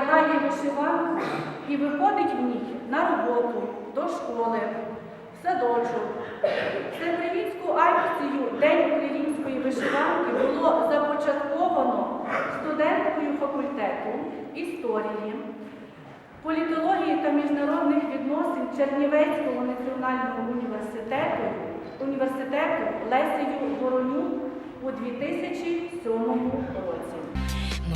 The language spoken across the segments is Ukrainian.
вишиванку і виходить в ній на роботу, до школи, в садочок. Всеукраїнську акцію День української вишиванки було започатковано студенткою факультету історії, політології та міжнародних відносин Чернівецького національного університету, університету Лесею Воронюк у 2007 році.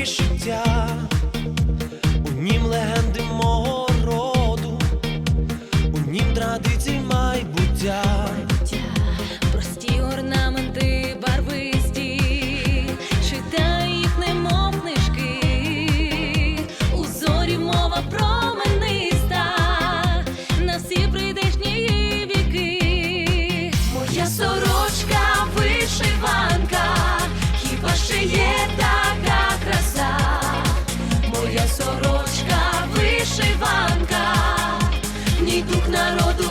вишиття, у нім легенди мого роду, у нім традицій ній дух народу